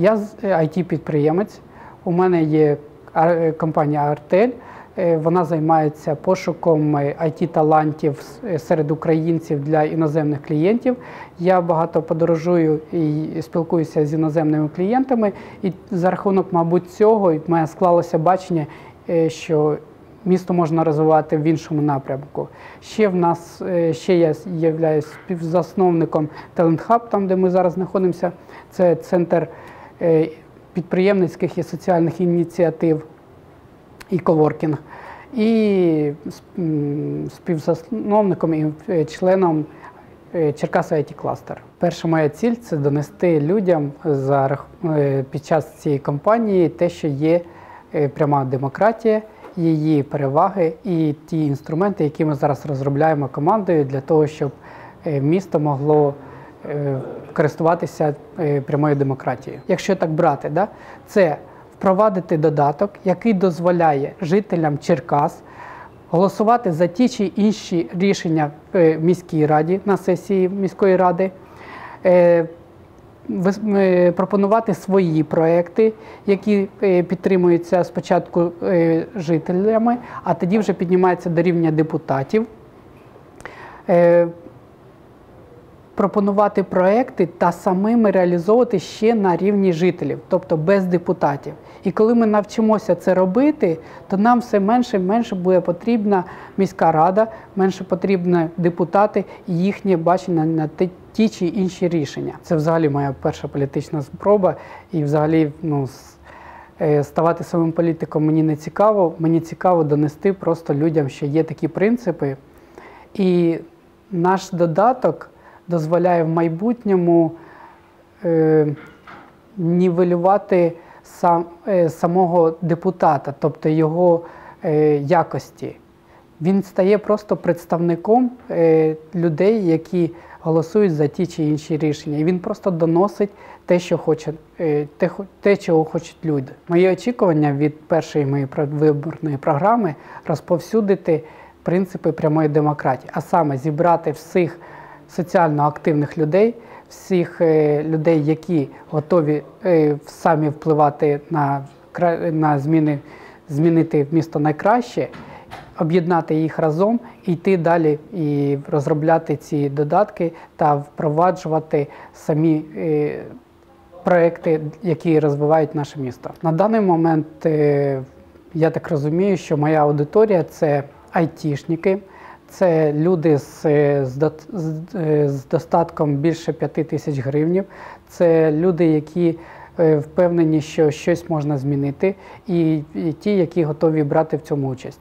Я it підприємець У мене є компанія Артель. Е, Вона займається пошуком it талантів серед українців для іноземних клієнтів. Я багато подорожую і спілкуюся з іноземними клієнтами, і за рахунок, мабуть, цього в мене склалося бачення, е, що місто можна розвивати в іншому напрямку. Ще в нас е, ще я є співзасновником Talent Hub, там де ми зараз знаходимося. Це центр е, підприємницьких і соціальних ініціатив і коворкінг. І співзасновником і е, членом е, Черкаса IT Cluster. Перша моя ціль це донести людям за е, під час цієї кампанії те, що є е, пряма демократія, її переваги і ті інструменти, які ми зараз розробляємо командою для того, щоб е, місто могло е, користуватися е, прямою демократією. Якщо так брати, да, це впровадити додаток, який дозволяє жителям Черкас голосувати за ті чи інші рішення в міській раді на сесії міської ради. е, е, пропонувати свої проекти, які е, підтримуються спочатку е, жителями, а тоді вже піднімаються до рівня депутатів. Пропонувати проекти та самими реалізовувати ще на рівні жителів, тобто без депутатів. І коли ми навчимося це робити, то нам все менше і менше буде потрібна міська рада, менше потрібні депутати і їхнє бачення на ті чи інші рішення. Це взагалі моя перша політична спроба, і взагалі ну, е, ставати самим політиком мені не цікаво. Мені цікаво донести просто людям, що є такі принципи. І наш додаток дозволяє в майбутньому е, нівелювати сам, е, самого депутата, тобто його е, якості. Він стає просто представником е, людей, які голосують за ті чи інші рішення. І він просто доносить те, що хоче, е, те, чого хочуть люди. Мої очікування від першої моєї виборної програми розповсюдити принципи прямої демократії, а саме зібрати всіх соціально активних людей, всіх е, людей, які готові е, самі впливати на, на зміни, змінити місто найкраще, об'єднати їх разом йти далі і розробляти ці додатки та впроваджувати самі е, проекти, які розвивають наше місто. На даний момент я так розумію, що моя аудиторія це айтішники. Це люди з, з, е, достатком більше 5 тисяч гривнів. Це люди, які е, впевнені, що щось можна змінити, і ті, які готові брати в цьому участь.